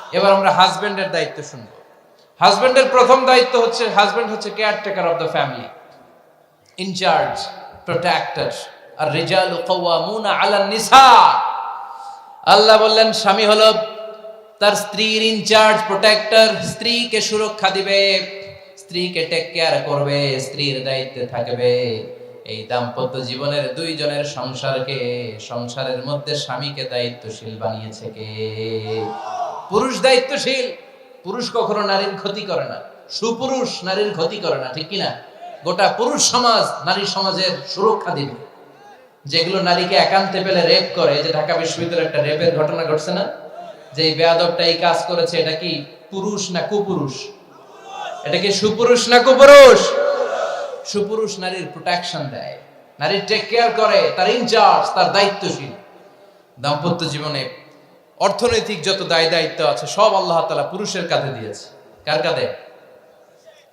এবার আমরা হাজবেন্ডের দায়িত্ব শুনব। হাজবেন্ডের প্রথম দায়িত্ব হচ্ছে হাজবেন্ড হচ্ছে caretaker of the family incharge protector আর রিজাল কওয়ামুনা আলা নিসা আল্লাহ বললেন, স্বামী হলো তার স্ত্রীর ইনচার্জ প্রোটেক্টর স্ত্রীকে সুরক্ষা দিবে, স্ত্রীকে টেক কেয়ার করবে, স্ত্রীর দায়িত্বে থাকবে। এই দাম্পত্য জীবনের দুইজনের সংসারকে, সংসারের মধ্যে স্বামীকে দায়িত্বশীল বানিয়েছে কে? পুরুষ দায়িত্বশীল, পুরুষ কখনো নারীর ক্ষতি করে না। সুপুরুষ নারীর ক্ষতি করে না, ঠিক কিনা? গোটা পুরুষ সমাজ নারী সমাজের সুরক্ষা দিবে। যেগুলো নারীকে একান্তে পেলে রেপ করে যে ঢাকা বিশ্ববিদ্যালয়ে একটা রেপের ঘটনা ঘটছে না? যে বেয়াদবটা এই কাজ করেছে, এটা কি পুরুষ না কুপুরুষ? এটা কি সুপুরুষ না কুপুরুষ? সুপুরুষ নারীর প্রোটেকশন দেয়। নারীর টেক কেয়ার করে, তার ইনচার্জ তার দায়িত্বশীল। দাম্পত্য জীবনে অর্থনৈতিক যত দায় দায়িত্ব আছে, সব আল্লাহ তালা পুরুষের কাঁধে দিয়েছে। কার কাঁধে?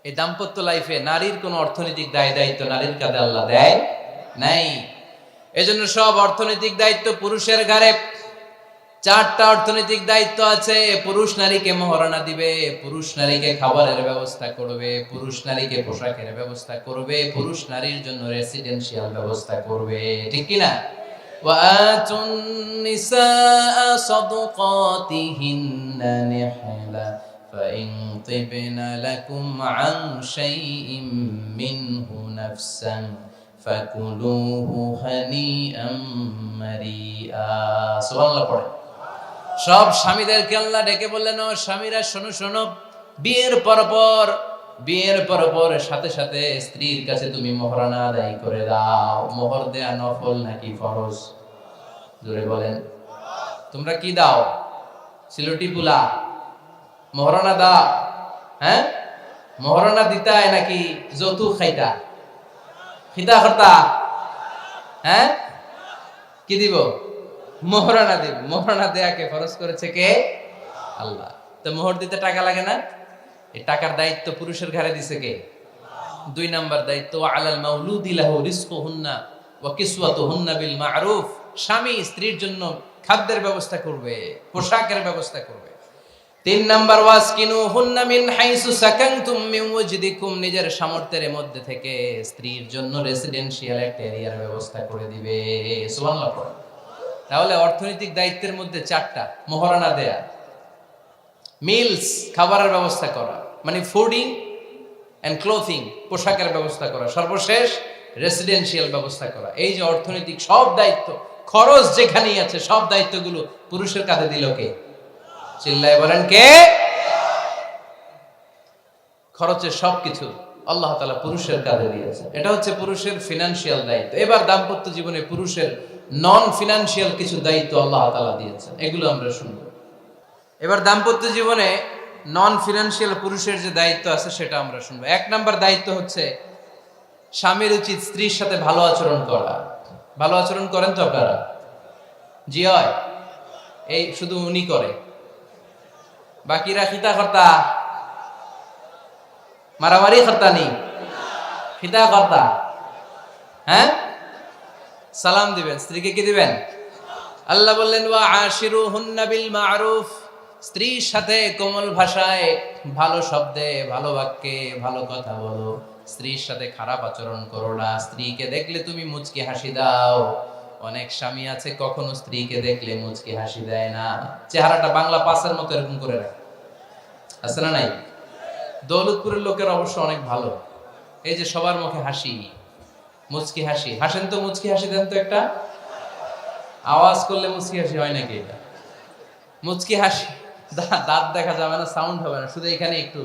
এই দাম্পত্য লাইফে নারীর কোনো অর্থনৈতিক দায় দায়িত্ব নারীর কাঁধে আল্লাহ দেয় নাই। এজন্য সব অর্থনৈতিক দায়িত্ব পুরুষের ঘাড়ে। চারটা অর্থনৈতিক দায়িত্ব আছে পুরুষ নারীকে মহারণা দিবে, পুরুষ নারীকে খাবারের ব্যবস্থা করবে, পুরুষ নারীকে পোশাকের ব্যবস্থা করবে, পুরুষ নারীর জন্য রেসিডেন্সিয়াল ব্যবস্থা করবে। ঠিক কি না وآتوا النساء صدقاتهن نحلا فإن طبن لكم عن شيء منه نفسا فكلوه هنيئا مريئا سبحان الله পড়ে সব স্বামীদেরকে আল্লাহ ডেকে বললেন ও স্বামীরা শোনো শোনো বিয়ের পর পর বিয়ের পর পর সাথে সাথে স্ত্রীর কাছে তুমি মহরানা আদায় করে দাও। মোহর দেয়া নফল নাকি ফরজ? জোরে বলেন। তোমরা কি দাও? সিলটি পুলা। মহরানা দা হ্যাঁ? মহরানা দিতায় নাকি যৌতুক খাইতা? খিতা খরতা হ্যাঁ? কি দিব? মোহরানা দিব। মোহরানা দেয়াকে ফরজ করেছে কে? আল্লাহ। তো মোহর দিতে টাকা লাগে না? টাকার দায়িত্ব পুরুষের ঘাড়ে দিছে কে? দুই নাম্বার দায়িত্ব, আলাল মাউলুদি লাহু রিজকুহুন্না ওয়া কিসওয়াতুহুন্না বিল মা'রুফ। স্বামী স্ত্রীর জন্য খাদ্যের ব্যবস্থা করবে, পোশাকের ব্যবস্থা করবে। তিন নাম্বার ওয়াজ কিনু হুন্না মিন হাইসু সাকানতুম মিন ওয়াজদিকুম নিজের সামর্থ্যের মধ্যে থেকে স্ত্রীর জন্য রেসিডেন্সিয়াল একটা এরিয়ার ব্যবস্থা করে দিবে। সুবহানাল্লাহ তাহলে অর্থনৈতিক দায়িত্বের মধ্যে চারটা, মহারণা দেয়া। মিলস খাবারের ব্যবস্থা করা। মানে ফুডিং অ্যান্ড ক্লোথিং পোশাকের ব্যবস্থা করা। সর্বশেষ রেসিডেন্সিয়াল ব্যবস্থা করা। এই যে অর্থনৈতিক সব দায়িত্ব, খরচ যেখানেই আছে, সব দায়িত্বগুলো পুরুষের কাঁধে দিল কে? চিল্লায় বলেন কে? খরচের সব কিছু আল্লাহ তালা পুরুষের কাঁধে দিয়েছে এটা হচ্ছে পুরুষের ফিনান্সিয়াল দায়িত্ব। এবার দাম্পত্য জীবনে পুরুষের নন ফিনান্সিয়াল কিছু দায়িত্ব আল্লাহ তালা দিয়েছেন। এগুলো আমরা শুনব। এবার দাম্পত্য জীবনে নন ফিনান্সিয়াল পুরুষের যে দায়িত্ব আছে সেটা আমরা শুনব। এক নাম্বার দায়িত্ব হচ্ছে স্বামীর উচিত স্ত্রীর সাথে ভালো আচরণ করা। ভালো আচরণ করেন তো আপনারা? জি হয়। এই শুধু উনি করে। বাকিরা খিতা কর্তা মারামারি কর্তা নেই। খিতা কর্তা হ্যাঁ? সালাম দিবেন। স্ত্রীকে কি দিবেন? আল্লাহ বললেন, ওয়া আশিরু হুন্না বিল মারুফ। স্ত্রীর সাথে কোমল ভাষায় ভালো শব্দে, ভালো বাক্যে ভালো কথা বলো। স্ত্রীর সাথে খারাপ আচরণ করো না। স্ত্রীকে দেখলে তুমি মুচকি হাসি দাও। অনেক স্বামী আছে, কখনো স্ত্রীকে দেখলে মুচকি হাসি দেয় না। চেহারাটা বাংলা পাসের মতো এরকম করে রাখে। আছে না নাই? দৌলতপুরের লোকের অবশ্য অনেক ভালো। এই যে সবার মুখে হাসি, মুচকি হাসি। হাসেন তো মুচকি হাসি দেন তো একটা? আওয়াজ করলে মুচকি হাসি হয় নাকি এটা? মুচকি হাসি। দাঁত দেখা যাবে না সাউন্ড হবে না, শুধু এখানে একটু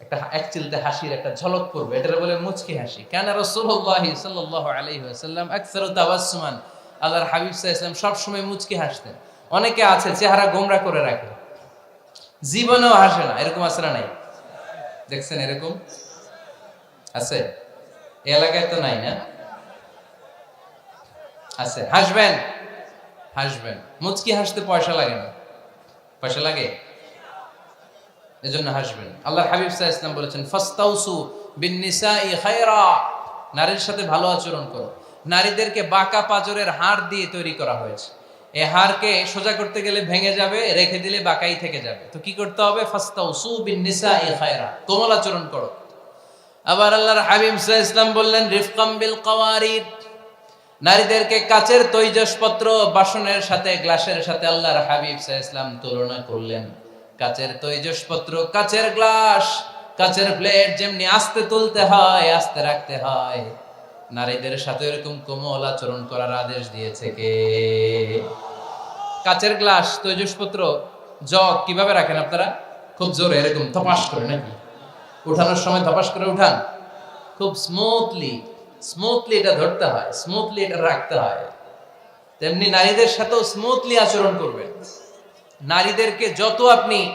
একটা এক চিলতে হাসির একটা ঝলক পড়বে। এটা বলে মুচকি হাসি। কেন রাসূলুল্লাহ সাল্লাল্লাহু আলাইহি ওয়াসাল্লাম আকসারু তাবাসসুমান। আল্লাহর হাবিব সাল্লাল্লাহু সব সময় মুচকি হাসতেন। অনেকে আছে, চেহারা গোমরা করে রাখে। জীবনেও হাসে না, এরকম আছে না নাই? দেখছেন এরকম? আছে? এলাকায় তো নাই না? আছে। হাসবেন? হাসবেন। মুচকি হাসতে পয়সা লাগে না। পয়সা লাগে? এজন্য হাসবেন। আল্লাহ হাবিব সাহা ইসলাম বলেছেন, ফাস্তাউসু বিন নিসাই খায়রা। নারীর সাথে ভালো আচরণ করো। নারীদেরকে বাঁকা পাজরের হাড় দিয়ে তৈরি করা হয়েছে। এ হারকে সোজা করতে গেলে ভেঙে যাবে, রেখে দিলে বাঁকাই থেকে যাবে। তো কি করতে হবে? ফাস্তা উসু বিন নিসা এ খায়রা। কোমল আচরণ করো। আবার আল্লাহর হাবিব আলাইহি ইসলাম বললেন, রিফকাম বিল কাওয়ারিদ। নারীদেরকে কাচের তৈজসপত্র, বাসনের সাথে, গ্লাসের সাথে আল্লাহর হাবিব সাল্লাল্লাহু ইসলাম তুলনা করলেন। কাচের তৈজসপত্র, কাচের গ্লাস, কাচের প্লেট যেমনি আস্তে তুলতে হয়, আস্তে রাখতে হয়। নারীদের সাথে এরকম কোমল আচরণ করার আদেশ দিয়েছে কে? কাচের গ্লাস, তৈজসপত্র, জগ কীভাবে রাখেন আপনারা? খুব জোরে, এরকম ধপাস করে নাকি? উঠানোর সময় ধপাস করে উঠান। খুব স্মুথলি স্মুথলি এটা ধরতে হয় স্মুথলি এটা রাখতে হয়। তেমনি নারীদের সাথেও স্মুথলি আচরণ করবেন। নারীদেরকে যত আপনি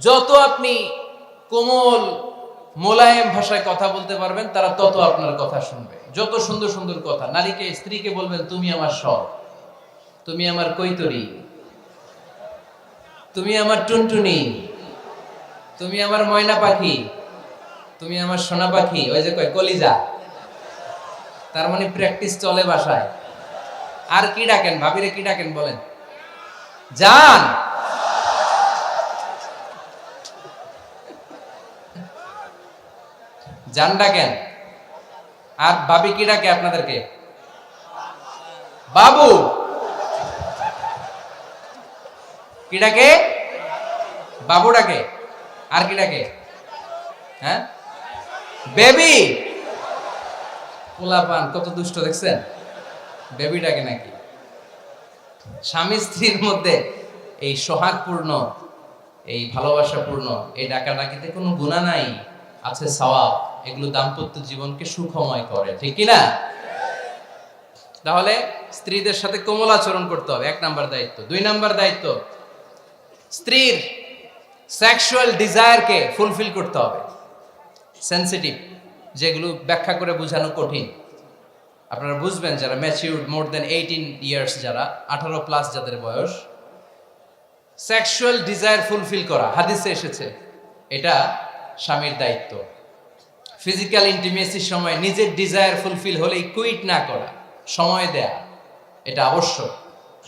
যত আপনি কোমল, মোলায়েম ভাষায় কথা বলতে পারবেন, তারা তত আপনার কথা শুনবে। যত সুন্দর সুন্দর কথা, নারীকে, স্ত্রীকে বলবেন, তুমি আমার সব। তুমি আমার কৈতরি। তুমি আমার টুনটুনি। তুমি আমার ময়না পাখি। তুমি আমার সোনা পাখি। ওই যে কয়, কলিজা। তার মানে প্র্যাকটিস চলে বাসায়। আর কি ডাকেন? ভাবিরে কি ডাকেন বলেন? যান! যান ডাকেন। আর ভাবি কি ডাকে আপনাদেরকে? বাবু! কি ডাকে? বাবু ডাকে। আর কি ডাকে? হ্যাঁ? বেবি! পোলাপান, কত দুষ্ট দেখছেন? বেবি ডাকে নাকি? স্বামী স্ত্রীর মধ্যে এই সোহাগপূর্ণ এই ভালোবাসাপূর্ণ, এই ডাকা ডাকিতে কোনো গুণা নাই, আছে সওয়াব, এগুলো দাম্পত্য জীবনকে সুখময় করে, ঠিক কি না তাহলে স্ত্রীদের সাথে কোমল আচরণ করতে হবে, এক নাম্বার দায়িত্ব। দুই নাম্বার দায়িত্ব, স্ত্রীর সেক্সুয়াল ডিজায়ারকে ফুলফিল করতে হবে। সেন্সিটিভ যেগুলো ব্যাখ্যা করে বোঝানো কঠিন। আপনারা বুঝবেন যারা matured more than eighteen years যারা আঠারো প্লাস যাদের বয়স সেক্সুয়াল ডিজায়ার ফুলফিল করা, হাদিসে এসেছে, এটা স্বামীর দায়িত্ব। ফিজিক্যাল ইন্টিমেসির সময় নিজের ডিজায়ার ফুলফিল হলেই কুইট না করা, সময় দেয়া, এটা আবশ্যক।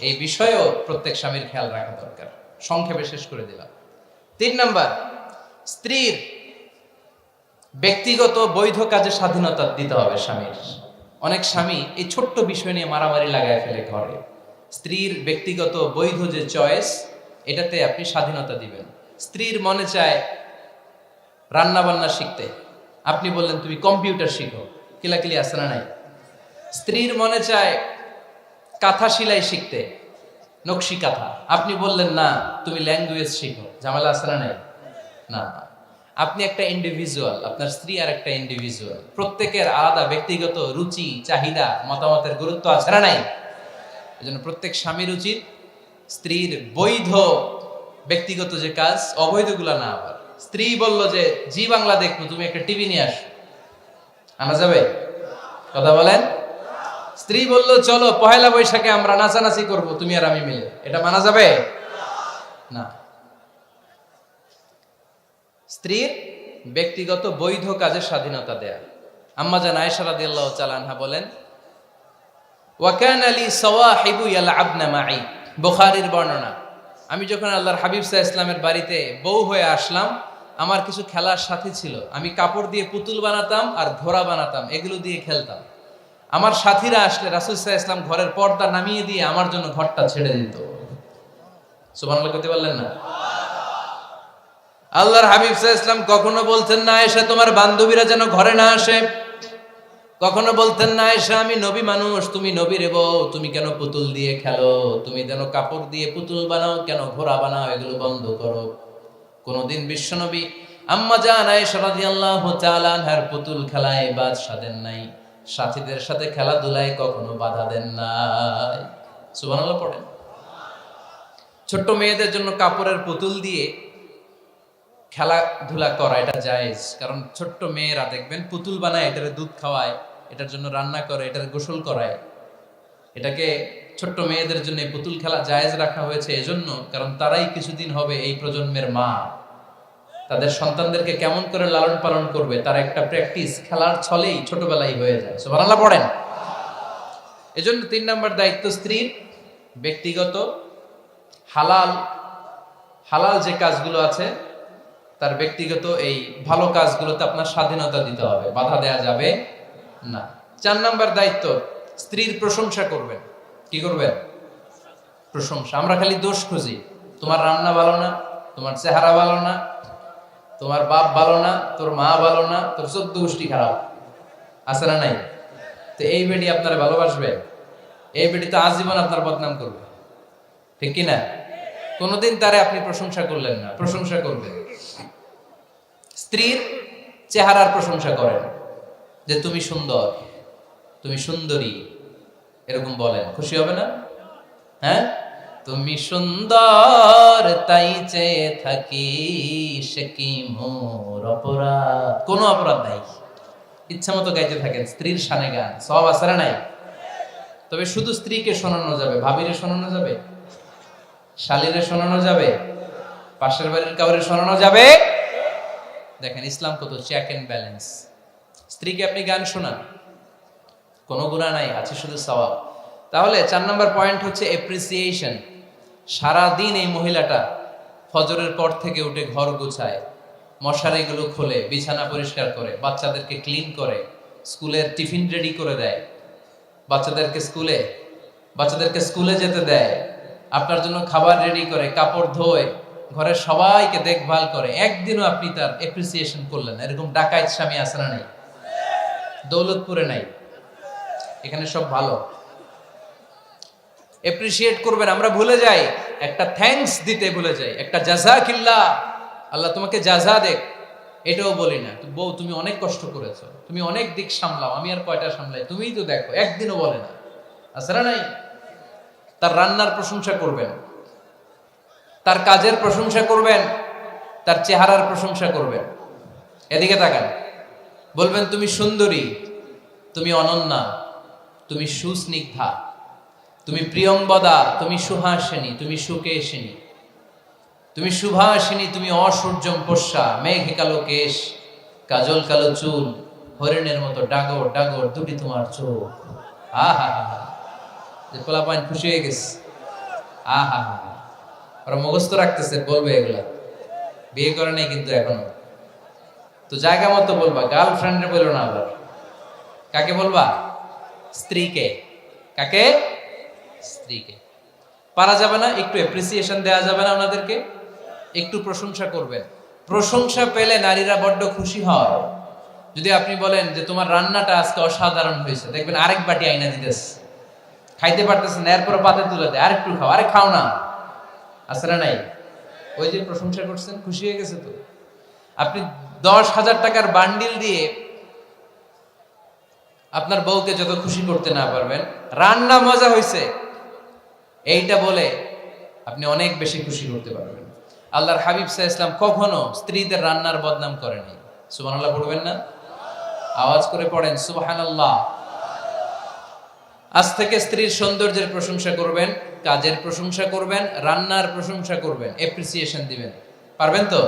এই বিষয়েও প্রত্যেক স্বামীর খেয়াল রাখা দরকার। সংক্ষেপে শেষ করে দিলাম। তিন নাম্বার, স্ত্রীর ব্যক্তিগত বৈধ কাজে স্বাধীনতা দিতে হবে স্বামীর। অনেক স্বামী এই ছোট্ট বিষয় নিয়ে মারামারি লাগায় ফেলে ঘরে। স্ত্রীর ব্যক্তিগত বৈধ যে চয়েস, এটাতে আপনি স্বাধীনতা দিবেন। স্ত্রীর মনে চায় রান্না বান্না শিখতে। আপনি বললেন, তুমি কম্পিউটার শিখো। কিলাকিলি আসে না নাই? স্ত্রীর মনে চায় কাঁথা সেলাই শিখতে, নকশি কাঁথা। আপনি বললেন, না, তুমি ল্যাঙ্গুয়েজ শিখো। ঝামেলা আসে না নাই? না। আপনি একটা ইন্ডিভিজুয়াল আপনার স্ত্রী আর একটা ইন্ডিভিজুয়াল প্রত্যেকের আলাদা ব্যক্তিগত রুচি, চাহিদা, মতামতের গুরুত্ব আছে না নাই? এজন্য প্রত্যেক স্বামীর উচিত স্ত্রীর বৈধ ব্যক্তিগত যে কাজ, অবৈধগুলা না আবার। স্ত্রী বলল যে, জি বাংলা দেখব, তুমি একটা টিভি নিয়ে আসো। আনা যাবে? কথা বলেন? স্ত্রী বলল, চলো, পহেলা বৈশাখে আমরা নাচানাচি করব, তুমি আর আমি মিলে। এটা মানা যাবে? না। স্ত্রীর ব্যক্তিগত বৈধ কাজের স্বাধীনতা দেয়া। আম্মা জান আয়েশা রাদিয়াল্লাহু বলেন ওয়াকান আলী সাওয়াহিবু ইয়ালআবনা মাই বুখারীর বর্ণনা, আমি যখন আল্লাহর হাবিব সাল্লাল্লাহু ইসলামের বাড়িতে বউ হয়ে আসলাম, আমার কিছু খেলার সাথী ছিল। আমি কাপড় দিয়ে পুতুল বানাতাম আর ঘোড়া বানাতাম, এগুলো দিয়ে খেলতাম। আমার সাথীরা আসলে রাসূল সাল্লাল্লাহু ইসলাম ঘরের পর্দা নামিয়ে দিয়ে আমার জন্য ঘরটা ছেড়ে দিত। সুবহানাল্লাহ করতে পারলেন না? আল্লাহর হাবিব সাল্লাল্লাহু ইসলাম কখনো বলতেন, না এসে তোমার বান্ধবীরা যেন ঘরে না আসে? কখনো বলতেন, না এসে আমি নবী মানুষ, তুমি নবী রে বউ, তুমি কেন পুতুল দিয়ে খেলো? তুমি যেন কাপড় দিয়ে পুতুল বানাও, কেন ঘোড়া বানাও, এগুলো বন্ধ করো? কোনদিন বিশ্বনবী আম্মা জান আয়েশা রাদিয়াল্লাহু তাআলা আনহার পুতুল খেলায় বাদ সাধেন নাই। সাথীদের সাথে খেলাধুলায় কখনো বাধা দেন নাই। সুবহানাল্লাহ পড়েন। ছোট্ট মেয়েদের জন্য কাপড়ের পুতুল দিয়ে খেলাধুলা করা, এটা জায়েজ। কারণ ছোট্ট মেয়েরা দেখবেন পুতুল বানায়, এটার দুধ খাওয়ায়, এটার জন্য রান্না করে, এটার গোসল করায়। এটাকে ছোট্ট মেয়েদের জন্য পুতুল খেলা জায়েজ রাখা হয়েছে এজন্য, কারণ তারাই কিছুদিন হবে এই প্রজন্মের মা। তাদের সন্তানদেরকে কেমন করে লালন পালন করবে, তার একটা প্র্যাকটিস খেলার ছলেই ছোটবেলায় হয়ে যায়। সুবহানাল্লাহ, পড়েন। এজন্য তিন নম্বর দায়িত্ব স্ত্রীর ব্যক্তিগত, হালাল হালাল যে কাজগুলো আছে তার ব্যক্তিগত এই ভালো কাজগুলোতে আপনার স্বাধীনতা দিতে হবে, বাধা দেয়া যাবে না। চার নাম্বার দায়িত্ব, স্ত্রীর প্রশংসা করবেন। কি করবেন? প্রশংসা। আমরা খালি দোষ খুঁজি। তোমার রান্না ভালো না, তোমার চেহারা ভালো না, তোমার বাপ ভালো না, তোর মা ভালো না, তোর চোদ্দ গোষ্ঠী খারাপ। আছে না নাই? তো এই বেডি আপনারা ভালোবাসবে? এই বেডি তো আজীবন আপনার বদনাম করবে। ঠিক কি না কোনোদিন তারে আপনি প্রশংসা করলেন না। প্রশংসা করবেন। স্ত্রীর চেহারার প্রশংসা করেন যে, তুমি সুন্দর, তুমি সুন্দরী। এরকম বলেন। খুশি হবে না? হ্যাঁ? তুমি সুন্দর, তাই চেয়ে থাকি, সে কি মোর অপরাধ? কোনো অপরাধ নাই। ইচ্ছা মতো গাইতে থাকেন। স্ত্রীর সানে গান। সব আসারা নাই? তবে শুধু স্ত্রীকে শোনানো যাবে। ভাবিরে শোনানো যাবে? শালিরে শোনানো যাবে? পাশের বাড়ির কাউরে শোনানো যাবে? দেখেন, ইসলাম কত? চেক এন্ড ব্যালেন্স স্ত্রীকে আপনি গান শোনান। কোনো গুণা নাই, আছে শুধু সওয়াব। তাহলে চার নম্বর পয়েন্ট হচ্ছে এপ্রিসিয়েশন সারাদিন এই মহিলাটা ফজরের পর থেকে উঠে ঘর গুছায়, মশারিগুলো খোলে, বিছানা পরিষ্কার করে, বাচ্চাদেরকে ক্লিন করে, স্কুলের টিফিন রেডি করে দেয়। বাচ্চাদেরকে স্কুলে বাচ্চাদেরকে স্কুলে যেতে দেয়। আপনার জন্য খাবার রেডি করে, কাপড় ধোয়, ঘরের সবাইকে দেখভাল করে। একদিনও আপনি তার এপ্রিসিয়েশন করলেন এরকম ডাকাইত স্বামী আছে না নাই? দৌলতপুরে নাই। এখানে সব ভালো। এপ্রিসিয়েট করবেন, আমরা ভুলে যাই। একটা থ্যাঙ্কস দিতে ভুলে যাই। একটা জাজা কিল্লা আল্লাহ তোমাকে জাজা দেখ। এটাও বলি না। বউ, তুমি অনেক কষ্ট করেছ। তুমি অনেক দিক সামলাও। আমি আর কয়টা সামলাই? তুমিই তো দেখো। একদিনও বলে না। না নাই? তার রান্নার প্রশংসা করবেন। তার কাজের প্রশংসা করবেন, তার চেহারার প্রশংসা করবেন। এদিকে তাকান। বলবেন, তুমি সুন্দরী, তুমি অনন্যা, তুমি সুস্নিগ্ধা, তুমি প্রিয়ংবদা তুমি সুহাসিনী, তুমি সুকেশিনী, তুমি সুভাষিনী তুমি অসূর্যম পোষা মেঘে কালো কেশ, কাজল কালো চুল, হরিণের মতো ডাগর ডাগর দুটি তোমার চোখ। আহা হা হা যে পোলাপাইন খুশি হয়ে গেছে। আহা, হা হা ওরা মুখস্থ রাখতেছে, বলবে এগুলা। বিয়ে করে নাই কিন্তু এখনও। তো জায়গা মতো বলবা গার্লফ্রেন্ডে বলল না আবার। কাকে বলবা? স্ত্রীকে। কাকে? স্ত্রীকে। পারা যাবে না, একটু অ্যাপ্রিসিয়েশন দেওয়া যাবে না ওনাদেরকে। একটু প্রশংসা করবেন। প্রশংসা পেলে নারীরা বড্ড খুশি হয়। যদি আপনি বলেন যে তোমার রান্নাটা আজকে অসাধারণ হয়েছে, দেখবেন আরেক বাটি আইনা দিতেছে। খাইতে পারতেছে না এরপর পাতে তুলে দেয়। আরেকটু খাও, আরে খাও না। আছে না নাই? ওই যে প্রশংসা করছেন, খুশি হয়ে গেছে তো। আপনি দশ হাজার টাকার বান্ডিল দিয়ে আপনার বউকে যত খুশি করতে না পারবেন, রান্না মজা হয়েছে এইটা বলে আপনি অনেক বেশি খুশি করতে পারবেন। আল্লাহর হাবিব সাহা ইসলাম কখনো স্ত্রীদের রান্নার বদনাম করেনি। সুবাহ পড়বেন না? আওয়াজ করে পড়েন সুবাহান আল্লাহ আজ থেকে স্ত্রীর সৌন্দর্যের প্রশংসা করবেন, কাজের প্রশংসা করবেন, রান্নার প্রশংসা করবেন এপ্রিসিয়েশন দিবেন। পারবেন তো?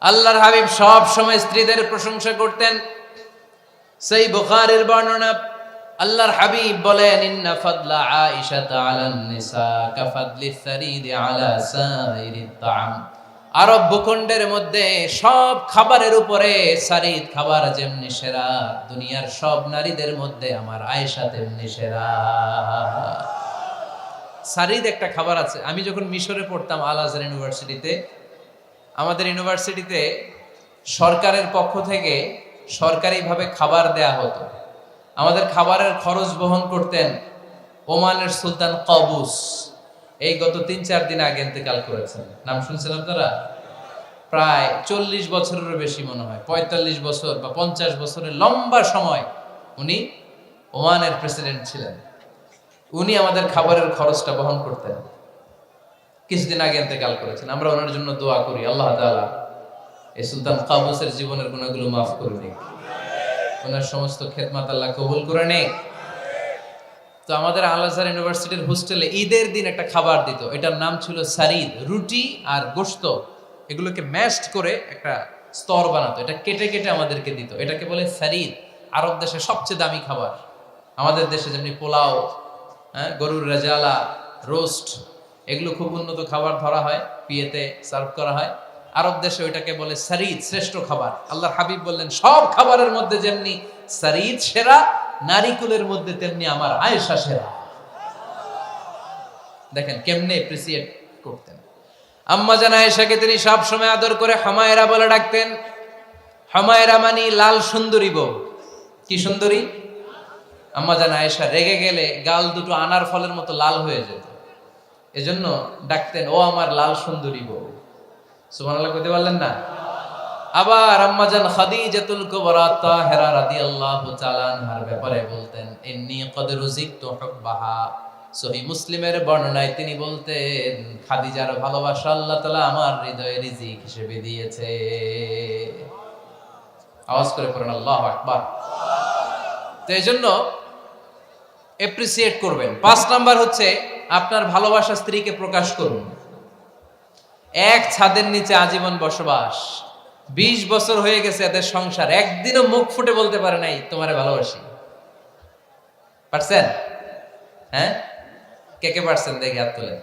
আল্লাহর হাবিব সব সময় স্ত্রীদের প্রশংসা করতেন। সেই বুখারের বর্ণনা, আল্লাহর হাবিব বলেন, ইন্না ফাদলা আয়েশা আলান নিসা কাফাদলি সারিদ আলা সাইরিত তাআম। আরব ভূখণ্ডের মধ্যে সব খাবারের উপরে সারিদ খাবার যেমনি সেরা, দুনিয়ার সব নারীদের মধ্যে আমার আয়েশা তেমনি সেরা। সারিদ একটা খাবার আছে। আমি যখন মিশরে পড়তাম আল আজহার ইউনিভার্সিটিতে, আমাদের ইউনিভার্সিটিতে সরকারের পক্ষ থেকে সরকারিভাবে খাবার দেয়া হতো। আমাদের খাবারের খরচ বহন করতেন ওমানের সুলতান কবুস। এই গত তিন, চার দিন আগে ইন্তেকাল করেছেন। নাম শুনছেন আপনারা? প্রায় চল্লিশ বছরেরও বেশি মনে হয়। পঁয়তাল্লিশ বছর বা পঞ্চাশ বছরের লম্বা সময় উনি ওমানের প্রেসিডেন্ট ছিলেন। উনি আমাদের খাবারের খরচটা বহন করতেন। কিছুদিন আগে ইন্তেকাল করেছেন। আমরা ওনার জন্য দোয়া করি, আল্লাহ তালা এই সুলতান কাবুসের জীবনের গুণাগুলো মাফ করে নিক ওনার সমস্ত খেদমাত আল্লাহ কবুল করে নেই তো আমাদের আল আজহার ইউনিভার্সিটির হোস্টেলে ঈদের দিন একটা খাবার দিত। এটার নাম ছিল সারিদ, রুটি আর গোশত। এগুলোকে ম্যাশড করে একটা স্তর বানাতো। এটা কেটে কেটে আমাদেরকে দিত। এটাকে বলে সারিদ। আরব দেশে সবচেয়ে দামি খাবার। আমাদের দেশে যেমনি পোলাও হ্যাঁ গরুর রেজালা, রোস্ট, এগুলো খুব উন্নত খাবার ধরা হয়, পিয়েতে সার্ভ করা হয়। আরব দেশে ওইটাকে বলে সারিদ, শ্রেষ্ঠ খাবার। আল্লাহ হাবিব বললেন, সব খাবারের মধ্যে যেমনি সারিদ সেরা নারিকুলের মধ্যে তেমনি আমার আয়েশা সেরা। দেখেন কেমনে এপ্রিসিয়েট করতেন। আম্মা জান আয়েশাকে তিনি সব সময় আদর করে হামায়রা বলে ডাকতেন, হামায়রা মানি লাল সুন্দরী বউ। কি সুন্দরী? আম্মা জান আয়েশা রেগে গেলে গাল দুটো আনার ফলের মতো লাল হয়ে যেত। এজন্য ডাকতেন, ও আমার লাল সুন্দরী বউ। সুবহানাল্লাহ কইতে পারলেন না? আবার আম্মাজান খাদিজাতুল কুবরা তাহেরা রাদিয়াল্লাহু তাআলা আনহার ব্যাপারে বলতেন, ইন্নী কদ রুজিকতু হুব্বাহা। সহি মুসলিমের বর্ণনায় তিনি বলতেন, খাদিজার ভালোবাসা আল্লাহ তাআলা আমার হৃদয়ে রিজিক হিসেবে দিয়েছে। আওয়াজ করে পড়েন, আল্লাহু আকবার। তো এজন্য এপ্রিসিয়েট করবেন। পাঁচ নাম্বার হচ্ছে, আপনার ভালোবাসা স্ত্রীকে প্রকাশ করুন। এক ছাদের নিচে আজীবন বসবাস। বিশ বছর হয়ে গেছে এদের সংসার। একদিনও মুখ ফুটে বলতে পারে নাই, তোমারে ভালোবাসি। পারছেন? হ্যাঁ? কে কে পারছেন? দেখি, হাত তুলে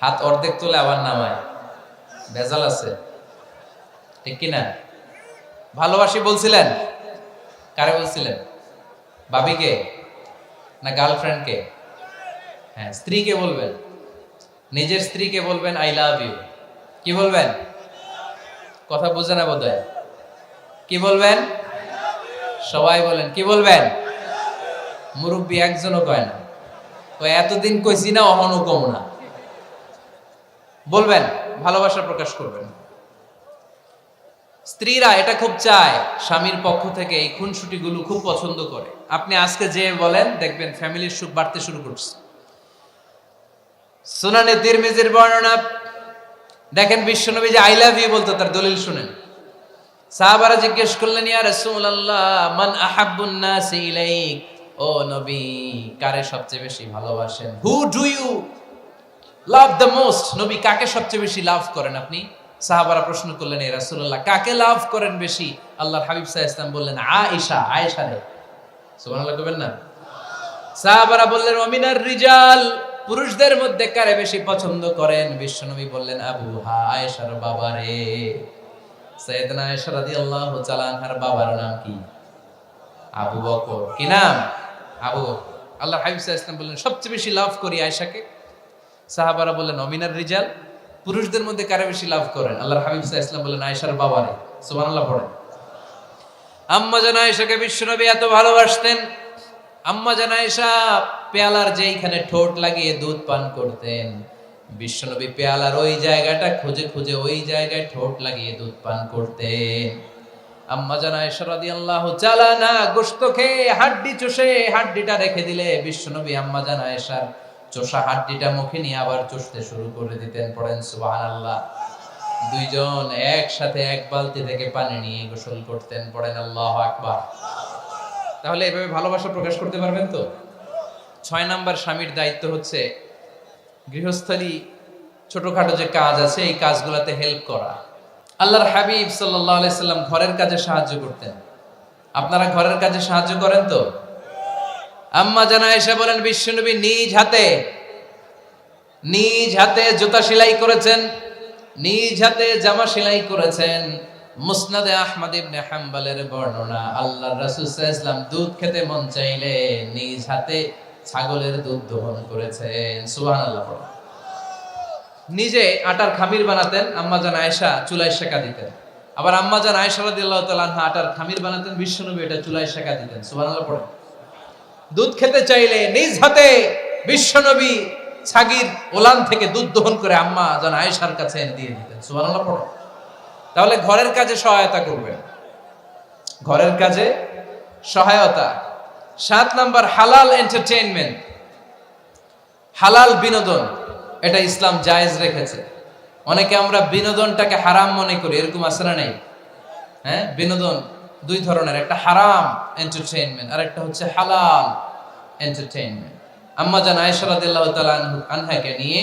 হাত অর্ধেক তুলে আবার নামায়। ভেজাল আছে। ঠিক কিনা? ভালোবাসি বলছিলেন? কারে বলছিলেন? বাবিকে না গার্লফ্রেন্ডকে? হ্যাঁ স্ত্রীকে বলবেন। নিজের স্ত্রীকে বলবেন, আই লাভ ইউ। কি বলবেন? কথা বুঝে না বোধহয়। কি বলবেন? সবাই বলেন, কি বলবেন? মুরব্বী একজনও কয় না। তো এতদিন কইছি না, অহনও কম না। বলবেন, ভালোবাসা প্রকাশ করবেন। স্ত্রীরা এটা খুব চায়, স্বামীর পক্ষ থেকে এই খুনসুটিগুলো খুব পছন্দ করে। আপনি আজকে যে বলেন, দেখবেন ফ্যামিলির সুখ বাড়তে শুরু করছে। সুনানে তিরমিজির বর্ণনা দেখেন বিশ্বনবী যে আই লাভ ইউ বলতো, তার দলিল শুনেন। সাহাবারা জিজ্ঞেস করলেন, ইয়া রাসূলুল্লাহ, মান আহাব্বুন নাস ইলাইক? ও নবী, কারে সবচেয়ে বেশি ভালোবাসেন? Who do you love the most নবী, কাকে সবচেয়ে বেশি লাভ করেন আপনি? সাহাবারা প্রশ্ন করলেন, এ রাসূলুল্লাহ, কাকে লাভ করেন বেশি? আল্লাহর হাবিব সাল্লাল্লাহু আলাইহি সাল্লাম বললেন, আয়েশা আয়েশা রে। সুবহানাল্লাহ কবেন না? সাহাবারা বললেন অমিনার রিজাল। পুরুষদের মধ্যে কারে বেশি পছন্দ করেন? বিশ্বনবী বললেন, আবু, হা, আয়েশার বাবা রে। সৈয়দনা আয়েশা রাদিয়াল্লাহু তাআলা আনহার বাবার নাম কি? আবু বকর। কি নাম? আবু আল্লাহ হাবিব সাল্লাল্লাহু বললেন, সবচেয়ে বেশি লাভ করি আয়েশাকে। সাহাবারা বললেন, অমিনার রিজাল। পুরুষদের মধ্যে কারে বেশি লাভ করেন? আল্লাহর হাবিব সাল্লাল্লাহু বললেন, আয়েশার বাবা রে। সুবহানাল্লাহ পড়েন। আম্মা জান আয়েশাকে বিশ্বনবী এত ভালোবাসতেন। আম্মা জান আয়েশা পেয়ালার যেইখানে ঠোঁট লাগিয়ে দুধ পান করতেন, বিশ্বনবী পেয়ালার ওই জায়গাটা খুঁজে খুঁজে ওই জায়গায় ঠোঁট লাগিয়ে দুধ পান করতেন। আম্মা জান আয়েশা রাদিয়াল্লাহু তাআলা না গোশত খেয়ে হাড্ডি চষে হাড্ডিটা রেখে দিলে বিশ্বনবী আম্মা জান আয়েশার চোষা হাড্ডিটা মুখে নিয়ে আবার চষতে শুরু করে দিতেন, পড়েন সুবহানাল্লাহ। দুইজন একসাথে এক বালতি থেকে পানি নিয়ে গোসল করতেন, পড়েন আল্লাহ আকবার। তাহলে এভাবে ভালোবাসা প্রকাশ করতে পারবেন তো? ছয় নাম্বার স্বামীর দায়িত্ব হচ্ছে গৃহস্থলী ছোটখাটো যে কাজ আছে, এই কাজগুলোতে হেল্প করা। আল্লাহর হাবিব সাল্লাহ সাল্লাম ঘরের কাজে সাহায্য করতেন। আপনারা ঘরের কাজে সাহায্য করেন তো? আম্মা জানা এসে বলেন, বিশ্বনবী নিজ হাতে নিজ হাতে জুতা সেলাই করেছেন, নিজ হাতে জামা সেলাই করেছেন। মুসনাদে আহমদ ইবনে হাম্বালের বর্ণনা আল্লাহ রাসূল সাল্লাল্লাহু আলাইহি দুধ খেতে মন চাইলে নিজ হাতে ছাগলের দুধ দহন করেছেন। সুবহানাল্লাহ নিজে আটার খামির বানাতেন, আম্মা জান আয়েশা চুলায় শেখা দিতেন। আবার আম্মা জান আয়েশা রাদিয়াল্লাহু তাআলা আটার খামির বানাতেন, বিশ্বনবী এটা চুলায় শেখা দিতেন। সুবহানাল্লাহ পড়ো। দুধ খেতে চাইলে নিজ হাতে বিশ্বনবী ছাগির ওলান থেকে দুধ দহন করে আম্মা জান আয়েশার কাছে দিয়ে দিতেন। সুবহানাল্লাহ পড়ো। তাহলে ঘরের কাজে সহায়তা করবেন ঘরের কাজে সহায়তা। সাত নাম্বার, হালাল এন্টারটেইনমেন্ট হালাল বিনোদন, এটা ইসলাম জায়েজ রেখেছে। অনেকে আমরা বিনোদনটাকে হারাম মনে করি, এরকম না নেই? হ্যাঁ বিনোদন দুই ধরনের, একটা হারাম এন্টারটেইনমেন্ট আর একটা হচ্ছে হালাল এন্টারটেইনমেন্ট আম্মা জান আয়েশা রাদিয়াল্লাহু তাআলা আনহাকে নিয়ে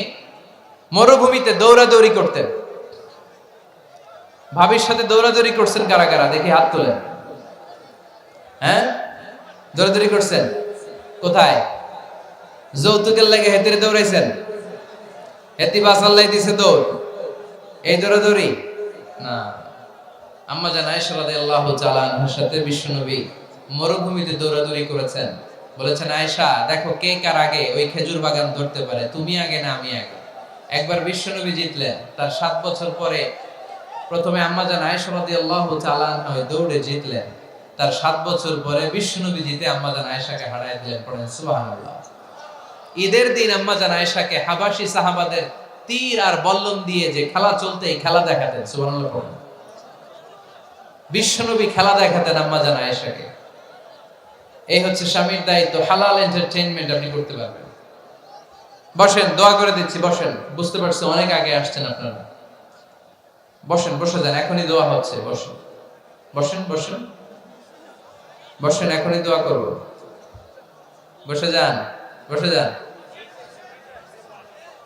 মরুভূমিতে দৌড়াদৌড়ি করতেন। ভাবির সাথে দৌড়াদৌড়ি করছেন কারা কারা? দেখি হাত তোলেন হ্যাঁ? দৌড়াদৌড়ি করছেন? কোথায়? যৌতুকের লাগে হেতিরে দৌড়াইছেন? হেতি বাসাল্লাই দিছে দৌড়। এই দৌড়াদৌড়ি? না। আম্মা জান আয়েশা রাদিয়াল্লাহু তাআলা আনহার সাথে বিশ্বনবী মরুভূমিতে দৌড়াদৌড়ি করেছেন। বলেছেন, আয়েশা, দেখো কে কার আগে ওই খেজুর বাগান ধরতে পারে? তুমি আগে না আমি আগে? একবার বিশ্বনবী জিতলেন। তার সাত বছর পরে প্রথমে আম্মা জান রাদিয়াল্লাহু তাআলা আনহা দৌড়ে জিতলেন। তার সাত বছর পরে বিশ্বনবী জিতে আম্মা জান আয়েশাকে হারায় দিলেন পড়েন সুবহানাল্লাহ। ঈদের দিন আম্মা জান আয়েশাকে হাবাসি সাহাবাদের তীর আর বল্লম দিয়ে যে খেলা চলতে এই খেলা দেখাতেন, সুবহানাল্লাহ পড়েন। বিশ্বনবী খেলা দেখাতেন আম্মা জান আয়েশাকে। এই হচ্ছে স্বামীর দায়িত্ব, হালাল এন্টারটেইনমেন্ট আপনি করতে পারবেন। বসেন, দোয়া করে দিচ্ছি, বসেন। বুঝতে পারছি অনেক আগে আসছেন আপনারা। বসেন, বসে যান, এখনই দোয়া হচ্ছে, বসেন। বসেন বসেন। বসেন, এখনই দোয়া করব বসে যান বসে যান।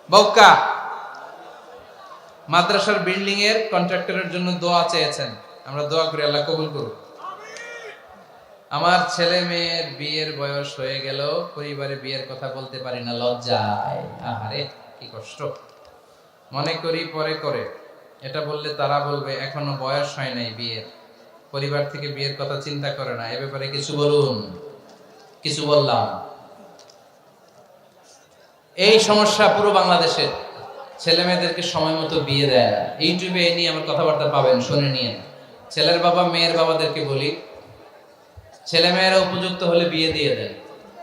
বউকা মাদ্রাসার বিল্ডিং এর কন্ট্রাক্টরের জন্য দোয়া চেয়েছেন। আমরা দোয়া করি, আল্লাহ কবুল করুন আমার ছেলে মেয়ের বিয়ের বয়স হয়ে গেল, পরিবারে বিয়ের কথা বলতে পারি না, লজ্জায়। আহারে, কি কষ্ট। মনে করি, পরে করে। এটা বললে তারা বলবে, এখনও বয়স হয় নাই বিয়ের। পরিবার থেকে বিয়ের কথা চিন্তা করে না। এ ব্যাপারে কিছু বলুন। কিছু বললাম। এই সমস্যা পুরো বাংলাদেশের ছেলে মেয়েদেরকে সময় মতো বিয়ে দেয় না। ইউটিউবে এই নিয়ে আমার কথাবার্তা পাবেন, শুনে নিয়ে ছেলের বাবা, মেয়ের বাবাদেরকে বলি ছেলে মেয়েরা উপযুক্ত হলে বিয়ে দিয়ে দেন।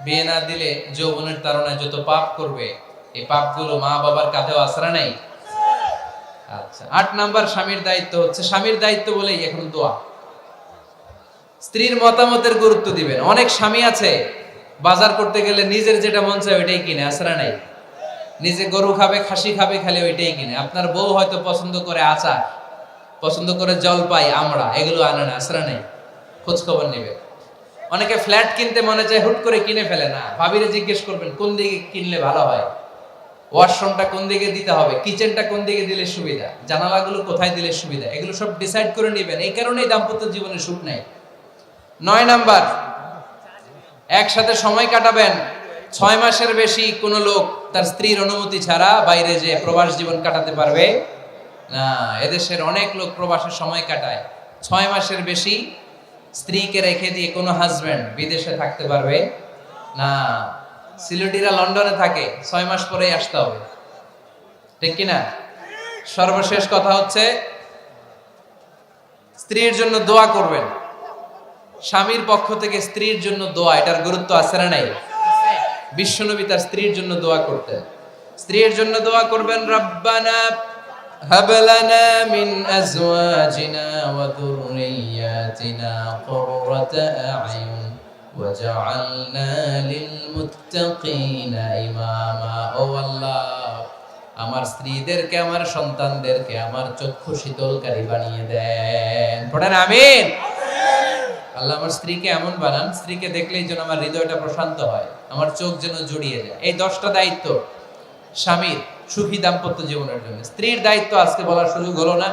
বিয়ে না দিলে যৌবনের তারণায় যত পাপ করবে, এই পাপগুলো মা বাবার কাঁধেও আশ্রা নেই আচ্ছা। আট নাম্বার স্বামীর দায়িত্ব হচ্ছে, স্বামীর দায়িত্ব বলেই এখন দোয়া। স্ত্রীর মতামতের গুরুত্ব দিবেন। অনেক স্বামী আছে, বাজার করতে গেলে নিজের যেটা মন চায় ওইটাই কিনে নেই। নিজে গরু খাবে, খাসি খাবে, খালি ওইটাই কিনে। আপনার বউ হয়তো পছন্দ করে আচার, পছন্দ করে জলপাই আমরা এগুলো আনে না, আশ্রা নেই। খোঁজ খবর নেবে। অনেকে ফ্ল্যাট কিনতে মনে চায়, হুট করে কিনে ফেলে না। ভাবিরে জিজ্ঞেস করবেন, কোন দিকে কিনলে ভালো হয়? ওয়াশরুমটা কোন দিকে দিতে হবে? কিচেনটা কোন দিকে দিলে সুবিধা? জানালাগুলো কোথায় দিলে সুবিধা? এগুলো সব ডিসাইড করে নেবেন। এই কারণেই দাম্পত্য জীবনে সুখ নেই। নয় নাম্বার, একসাথে সময় কাটাবেন। ছয় মাসের বেশি কোনো লোক তার স্ত্রীর অনুমতি ছাড়া বাইরে যে প্রবাস জীবন কাটাতে পারবে না। এদেশের অনেক লোক প্রবাসের সময় কাটায়। ছয় মাসের বেশি স্ত্রীকে রেখে দিয়ে কোনো হাজবেন্ড বিদেশে থাকতে পারবে না। সিলেটিরা লন্ডনে থাকে, ছয় মাস পরেই আসতে হবে। ঠিক কিনা? সর্বশেষ কথা হচ্ছে, স্ত্রীর জন্য দোয়া করবেন। স্বামীর পক্ষ থেকে স্ত্রীর জন্য দোয়া, এটার গুরুত্ব আছে না নাই? বিশ্বনবী তার স্ত্রীর জন্য দোয়া করতেন। স্ত্রীর জন্য দোয়া করবেন, রব্বানা হাবলানা মিন আজওয়াজিনা ওয়া যুররিয়াতিনা কুররাতা আয়ুন وجعلنا للمتقين إماما ও আল্লাহ আমার স্ত্রীদেরকে আমার সন্তানদেরকে আমার চক্ষু শীতলকারী বানিয়ে দেন পড়েন আমিন আল্লাহ আমার স্ত্রীকে এমন বানান স্ত্রীকে দেখলেই যেন আমার হৃদয়টা প্রশান্ত হয় আমার চোখ যেন জড়িয়ে যায় এই দশটা দায়িত্ব স্বামীর সুখী দাম্পত্য জীবনের জন্য স্ত্রীর দায়িত্ব আজকে বলার সুযোগ হলো না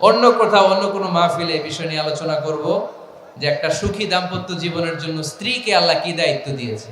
অন্য কোথাও অন্য কোনো মাহফিলে এই বিষয় নিয়ে আলোচনা করব যে একটা সুখী দাম্পত্য জীবনের জন্য স্ত্রীকে আল্লাহ কি দায়িত্ব দিয়েছে?